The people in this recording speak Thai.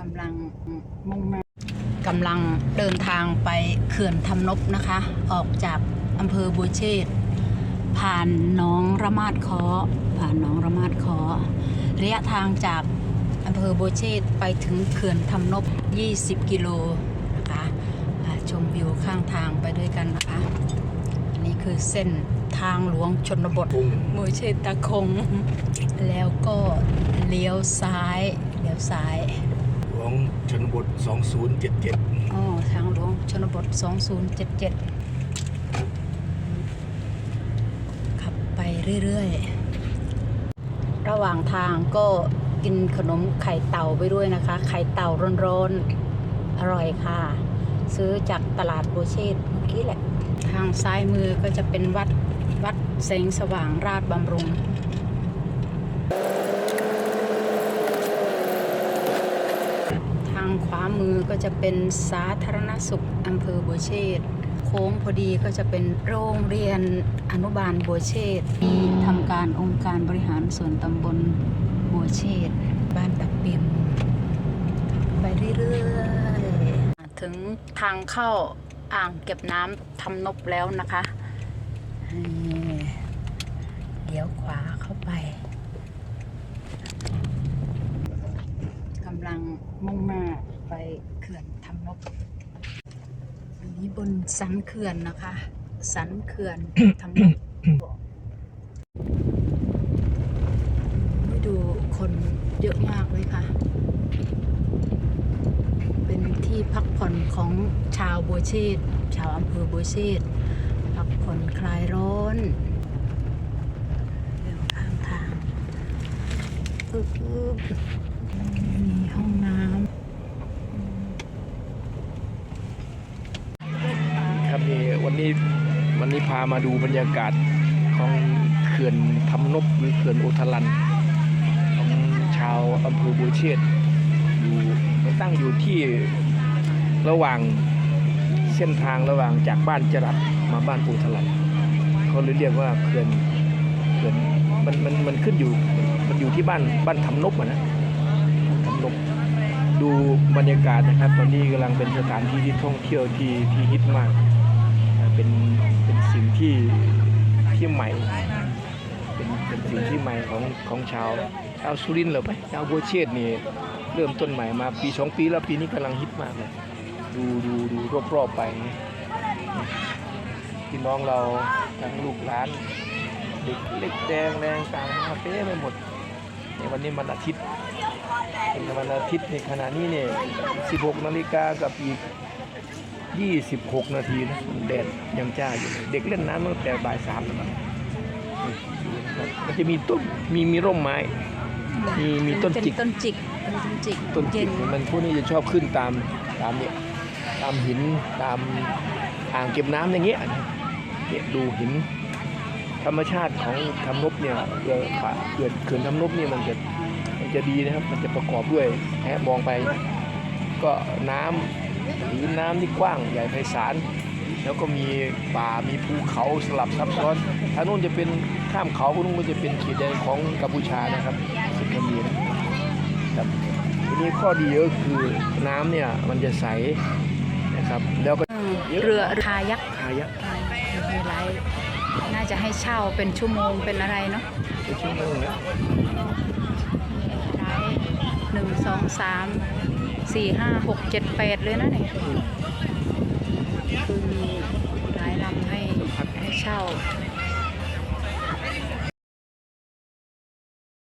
กำลังมุ่งหน้ากำลังเดินทางไปเขื่อนทำนบนะคะ ออกจากอำเภอบัวเชษผ่านน้องระมาดคอผ่านน้องระมาดคอระยะทางจากอำเภอบัวเชษไปถึงเขื่อนทำนบ 20 กิโลนะคะชมวิวข้างทางไปด้วยกันนะคะ อันนี้คือเส้นทางหลวงชนบทกรุงมวยเชตตะคง แล้วก็เลี้ยวซ้าย เลี้ยวซ้าย ชนบท 2077 อ๋อทางหลวงชนบท 2077 ขับไปเรื่อยๆ ระหว่างทางก็กินขนมไข่เต่าไปด้วยนะคะ ไข่เต่าร้อนๆ อร่อยค่ะ ซื้อจากตลาดโบเชตเมื่อกี้แหละ ทางซ้ายมือก็จะเป็นวัดวัดแสงสว่างราชบำรุง ทางขวา มือก็จะเป็นสาธารณสุขอำเภอบัวเชษโค้งพอดีก็จะเป็นโรงเรียนอนุบาลบัวเชษที่ทำการองค์การบริหารส่วนตำบลบัวเชษบ้านตักปิมไปเรื่อยๆถึงทางเข้าอ่างเก็บน้ำทำนบแล้วนะคะเลี้ยวขวาเข้าไปกำลังมุ่งหน้า ไปเขื่อนทำนบอันนี้บนสันเขื่อนนะคะ สันเขื่อนทำนบดูคนเยอะมากเลยค่ะ เป็นที่พักผ่อนของชาวบัวเชษฐ์ชาวอำเภอบัวเชษฐ์พักผ่อนคลายร้อนเดินข้างทางอึ๊บอึ๊บ มีห้องน้ ครับนี่ วันนี้วันนี้พามาดูบรรยากาศของเขื่อนทำนบหรือเขื่อนโอทลันของชาวอำเภอบัวเชษฐ์อยู่ตั้งอยู่ที่ระหว่างเส้นทางระหว่างจากบ้านจรัสมาบ้านโอทลันเขาเลยเรียกว่าเขื่อนเขื่อนมันมันมันขึ้นอยู่มันอยู่ที่บ้านบ้านทำนบอะนะทำนบดูบรรยากาศนะครับ ตอนนี้กำลังเป็นสถานที่ที่ท่องเที่ยวที่ที่ฮิตมาก เป็นเป็นสิ่งที่ที่ใหม่เป็นเป็นสิ่งที่ใหม่ของของชาวชาวสุรินทร์เหรอไปชาวบัวเชษนี่เริ่มต้นใหม่มาปีสองปีแล้วปีนี้กำลังฮิตมากเลยดูดูดูรอบๆไปพี่น้องเราทั้งลูกหลานเด็กเล็กแดงแรงต่างมาเต้ไปหมดในวันนี้มันอาทิตย์เป็นวันอาทิตย์ในขณะนี้เนี่ย16นาฬิกากับอีก 26 นาทีนะแดดยังจ้าอยู่เลยเด็กเล่นน้ำตั้งแต่บ่ายสามแล้วมั้งนี่ดูนะครับมันจะมีต้นมีมีร่มไม้ำมีมีต้นจิกเป็ต้นจิกเป็นต้นจิก ต้นจิเย็กนมันพวกนี้จะชอบขึ้นตามตามเนี่ยตามหินตามอ่างเก็บน้ำอย่างเงี้ยเนี่ยดูหิน ธรรมชาติของทำนบเนี่ยเกิดเกิดเขื่อนทำนบเนี่ยมันจะมันจะดีนะครับ มันจะประกอบด้วยแฮะมองไป ก็น้ำ หรือน้ำที่กว้างใหญ่ไพศาลแล้วก็มีป่ามีภูเขาสลับซับซ้อนทางนู้นจะเป็นข้ามเขาพวกนู้นก็จะเป็นเขตแดนของกัมพูชานะครับสิกมีนะครับทีนี้ข้อดีก็คือน้ำเนี่ยมันจะใสนะครับแล้วก็อืมเรือคายักคายักมีหลายน่าจะให้เช่าเป็นชั่วโมงเป็นอะไรเนาะเป็นชั่วโมงนะหลายหนึ่งสองสาม สี่ห้าหกเจ็ดแปดเลยนะเนี่ยคือมีหลายลำให้ให้เช่าค